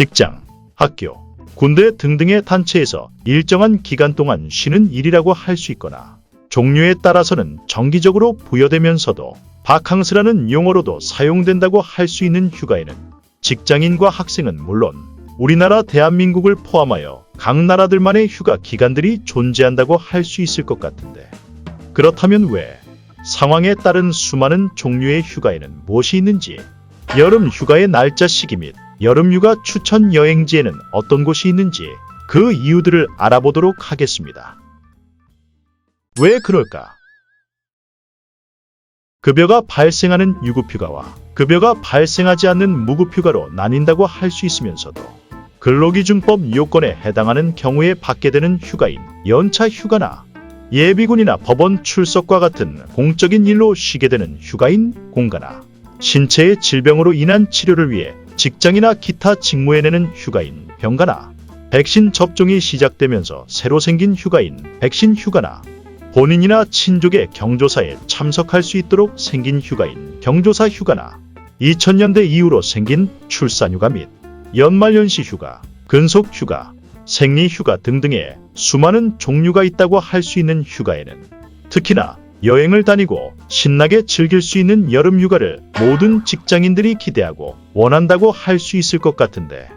직장, 학교, 군대 등등의 단체에서 일정한 기간 동안 쉬는 일이라고 할 수 있거나 종류에 따라서는 정기적으로 부여되면서도 바캉스라는 용어로도 사용된다고 할 수 있는 휴가에는 직장인과 학생은 물론 우리나라 대한민국을 포함하여 각 나라들만의 휴가 기간들이 존재한다고 할 수 있을 것 같은데 그렇다면 왜 상황에 따른 수많은 종류의 휴가에는 무엇이 있는지 여름 휴가의 날짜 시기 및 여름 휴가 추천 여행지에는 어떤 곳이 있는지 그 이유들을 알아보도록 하겠습니다. 왜 그럴까? 급여가 발생하는 유급휴가와 급여가 발생하지 않는 무급휴가로 나뉜다고 할 수 있으면서도 근로기준법 요건에 해당하는 경우에 받게 되는 휴가인 연차 휴가나 예비군이나 법원 출석과 같은 공적인 일로 쉬게 되는 휴가인 공가나 신체의 질병으로 인한 치료를 위해 직장이나 기타 직무에 내는 휴가인 병가나 백신 접종이 시작되면서 새로 생긴 휴가인 백신 휴가나 본인이나 친족의 경조사에 참석할 수 있도록 생긴 휴가인 경조사 휴가나 2000년대 이후로 생긴 출산휴가 및 연말연시 휴가, 근속 휴가, 생리 휴가 등등의 수많은 종류가 있다고 할 수 있는 휴가에는 특히나 여행을 다니고 신나게 즐길 수 있는 여름 휴가를 모든 직장인들이 기대하고 원한다고 할 수 있을 것 같은데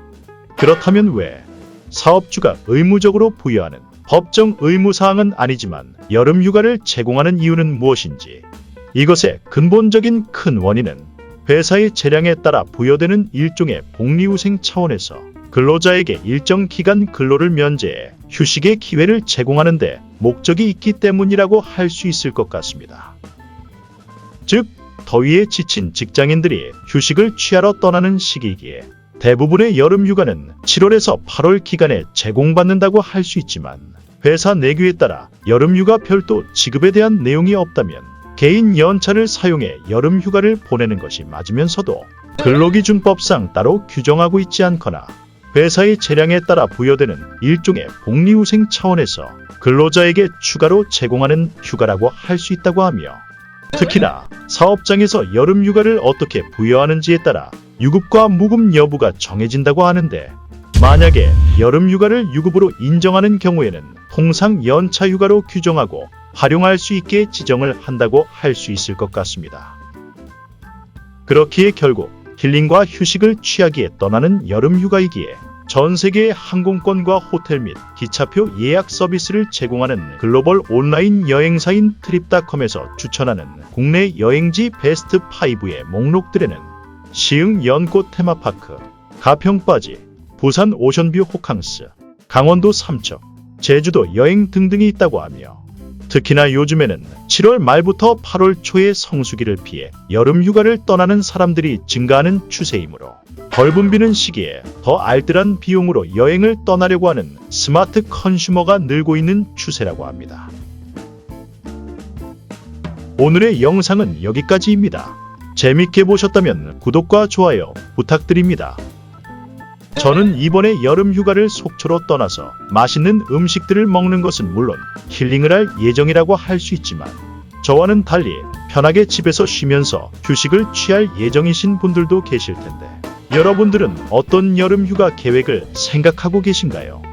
그렇다면 왜 사업주가 의무적으로 부여하는 법정 의무 사항은 아니지만 여름 휴가를 제공하는 이유는 무엇인지 이것의 근본적인 큰 원인은 회사의 재량에 따라 부여되는 일종의 복리후생 차원에서 근로자에게 일정 기간 근로를 면제해 휴식의 기회를 제공하는 데 목적이 있기 때문이라고 할 수 있을 것 같습니다. 즉, 더위에 지친 직장인들이 휴식을 취하러 떠나는 시기이기에 대부분의 여름 휴가는 7월에서 8월 기간에 제공받는다고 할 수 있지만 회사 내규에 따라 여름 휴가 별도 지급에 대한 내용이 없다면 개인 연차를 사용해 여름 휴가를 보내는 것이 맞으면서도 근로기준법상 따로 규정하고 있지 않거나 회사의 재량에 따라 부여되는 일종의 복리후생 차원에서 근로자에게 추가로 제공하는 휴가라고 할 수 있다고 하며 특히나 사업장에서 여름 휴가를 어떻게 부여하는지에 따라 유급과 무급 여부가 정해진다고 하는데 만약에 여름 휴가를 유급으로 인정하는 경우에는 통상 연차 휴가로 규정하고 활용할 수 있게 지정을 한다고 할 수 있을 것 같습니다. 그렇기에 결국 힐링과 휴식을 취하기에 떠나는 여름 휴가이기에 전 세계의 항공권과 호텔 및 기차표 예약 서비스를 제공하는 글로벌 온라인 여행사인 트립닷컴에서 추천하는 국내 여행지 베스트 5의 목록들에는 시흥 연꽃 테마파크, 가평바지, 부산 오션뷰 호캉스, 강원도 삼척, 제주도 여행 등등이 있다고 하며 특히나 요즘에는 7월 말부터 8월 초의 성수기를 피해 여름 휴가를 떠나는 사람들이 증가하는 추세이므로 덜 붐비는 시기에 더 알뜰한 비용으로 여행을 떠나려고 하는 스마트 컨슈머가 늘고 있는 추세라고 합니다. 오늘의 영상은 여기까지입니다. 재밌게 보셨다면 구독과 좋아요 부탁드립니다. 저는 이번에 여름 휴가를 속초로 떠나서 맛있는 음식들을 먹는 것은 물론 힐링을 할 예정이라고 할 수 있지만 저와는 달리 편하게 집에서 쉬면서 휴식을 취할 예정이신 분들도 계실 텐데 여러분들은 어떤 여름 휴가 계획을 생각하고 계신가요?